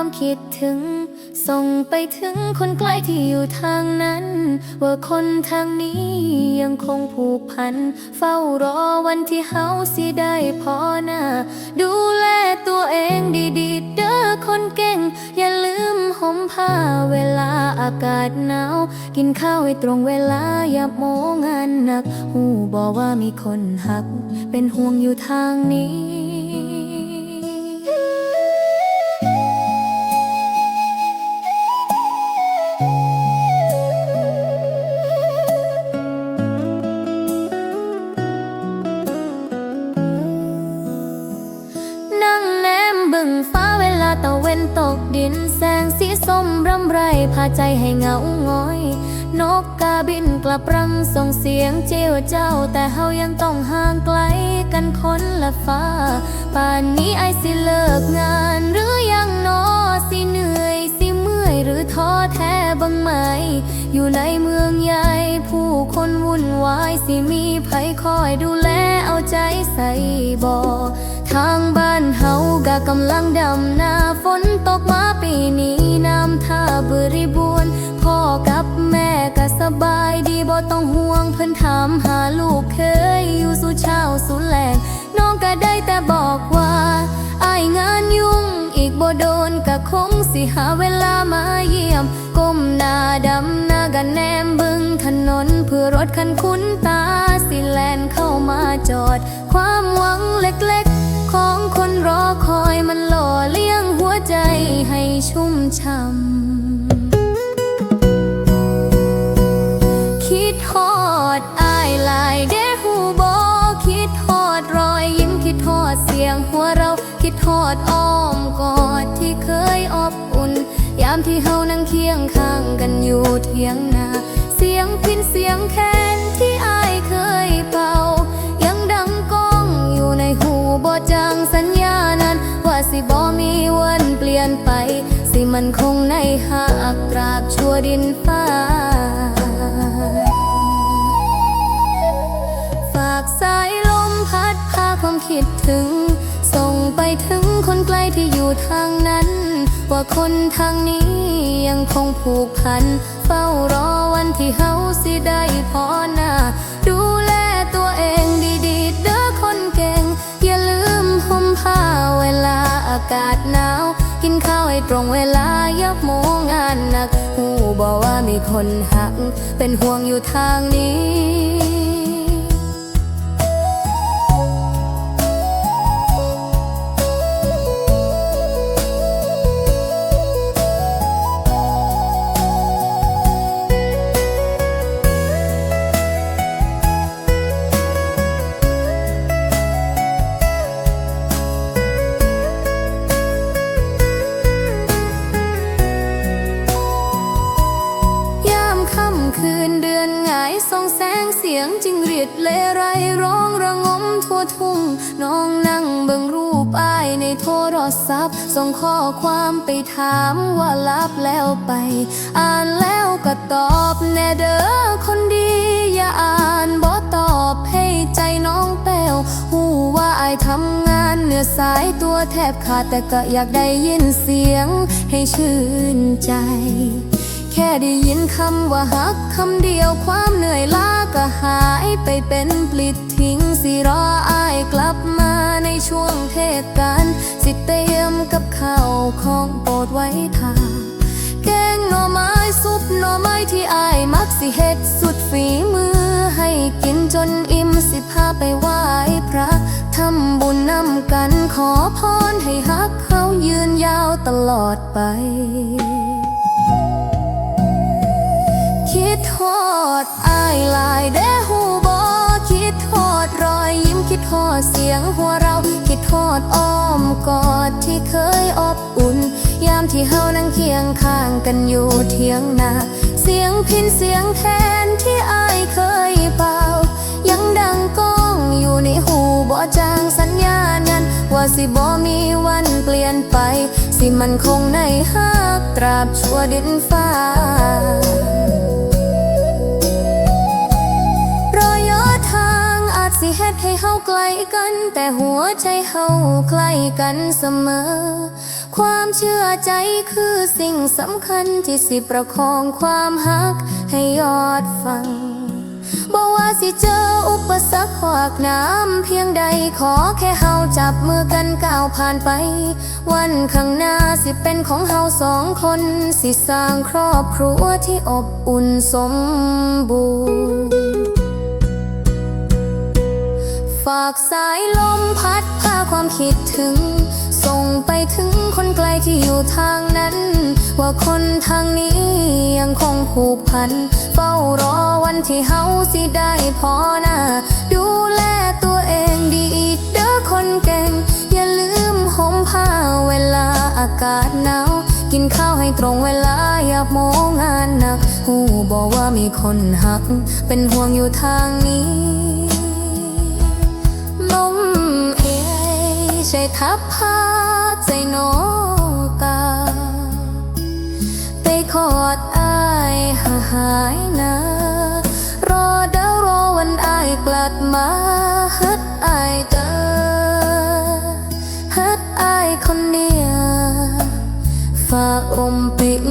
ความคิดถึง ส่งไปถึงคนใกล้ที่อยู่ทางนั้น ว่าคนทางนี้ยังคงผูกพัน เฝ้ารอวันที่เฮาสิได้พอหน้า ดูแลตัวเองดีๆ เด้อคนเก่ง อย่าลืมห่มผ้าเวลาอากาศหนาว กินข้าวให้ตรงเวลาอย่าโมงานหนัก หูบอกว่ามีคนหัก เป็นห่วงอยู่ทางนี้าใจให้เหงาง้อย นกกาบินกลับรังส่งเสียงเจียวเจ้า แต่เฮายังต้องห่างไกลกันคนละฟ้า ป่านนี้ไอสิเลิกงานหรือยังนอสิเหนื่อยสิเมื่อยหรือท้อแท้บ้างไหม อยู่ในเมืองใหญ่ผู้คนวุ่นวายสิมีไผคอยดูแลเอาใจใส่บ่ทางบ้านเฮากะกำลังดำนาฝนตกมาปีนี้ ริบูรณ์พ่อกับแม่ก็สบายดีบ่ต้องห่วงเพิ่นถามหาลูกเคยอยู่สู่เช้าสู่แลงน้องก็ได้แต่บอกว่าอายงานยุ่งอีกบ่โดนก็คงสิหาเวลามาเยี่ยม ก้มหน้าดำหน้ากันแนมบึงถนนเพื่อรถคันคุ้นตาสิแลนเข้ามาจอด ความหวังเล็กๆ ของคนรอคอยมันหล่อเลี้ยงหัวใจให้ชุ่มช่ำ กันอยู่เทียงนาเสียงพินเสียงแคนที่อายเคยเป่า ยังดังก้องอยู่ในหูบ่จางสัญญานั้น ว่าสิบ่มีวันเปลี่ยนไป สิมันคงในหากตราบชั่วดินฟ้า ฝากสายลมพัดพาความคิดถึง ส่งไปถึงคนไกลที่อยู่ทางนั้น ว่าคนทางนี้ยังคงผูกพัน เฝ้ารอวันที่เฮาสิได้พอหน้าดูแลตัวเองดีๆ เด้อคนเก่ง อย่าลืมห่มผ้าเวลาอากาศหนาว กินข้าวให้ตรงเวลายับโมงานหนักหูบอกว่ามีคนหัก เป็นห่วงอยู่ทางนี้ ส่องแสงเสียงจิงหรีดเลไรร้องระงมทั่วทุ่ง น้องนั่งเบิ่งรูปอ้ายในโทรศัพท์ ส่งข้อความไปถามว่ารับแล้วไป อ่านแล้วก็ตอบแน่เด้อคนดี อย่าอ่านบ่ตอบให้ใจน้องแป้วหูว่าอายทำงานเหนื่อสายตัวแทบขาดแต่ก็อยากได้ยินเสียงให้ชื่นใจ ค่ได้ยินคำว่าฮักคำเดียวความเหนื่อยล้าก็หายไปเป็นปลิดทิ้งสิรออายกลับมาในช่วงเทศกาลสิเตรียมกับข้าวของโปรดไว้ทาแกงหน่อไม้ซุปหน่อไม้ที่อายมักสิเฮ็ดสุดฝีมือ ให้กินจนอิ่มสิพาไปไหว้พระทำบุญนำกันขอพรให้ฮักเขายืนยาวตลอดไปายเด้หูบอคิดทอดรอยยิ้มคิดทอดเสียงหัวเรา คิดทอดอ้อมกอดที่เคยอบอุ่น ยามที่เฮานั่งเคียงข้างกันอยู่เทียงนา เสียงพินเสียงแคนที่อายเคยเป่า ยังดังก้องอยู่ในหูบ่จางสัญญานั้นว่าสิบ่มีวันเปลี่ยนไป สิมันคงในหักตราบชั่วดินฟ้า ทางอาจสิเฮ็ดให้เฮาไกลกัน แต่หัวใจเฮาใกล้กันเสมอ ความเชื่อใจคือสิ่งสำคัญที่สิประคองความหักให้ยอดฟังบอกว่าสิเจออุปสรรคขวากน้ำเพียงใดขอแค่เฮาจับมือกันก้าวผ่านไป วันข้างหน้าสิเป็นของเฮาสองคน สิสร้างครอบครัวที่อบอุ่นสมบูรณ์ ฝากสายลมพัดพาความคิดถึง ส่งไปถึงคนไกลที่อยู่ทางนั้น ว่าคนทางนี้ยังคงผูกพัน เฝ้ารอวันที่เฮาสิได้พอน้าดูแลตัวเองดีอีกเด้อคนเก่ง อย่าลืมห่มผ้าเวลาอากาศหนาวกินข้าวให้ตรงเวลาอย่าโมงานหนัก หูบอกว่ามีคนหัก เป็นห่วงอยู่ทางนี้ ใช่ทับพาใจโนกา ไปขอดอายหาหายนะ รอเดารอวันอายกลับมาฮัดอายเจอฮัดอายคนเดียวฝากอมปิ่ง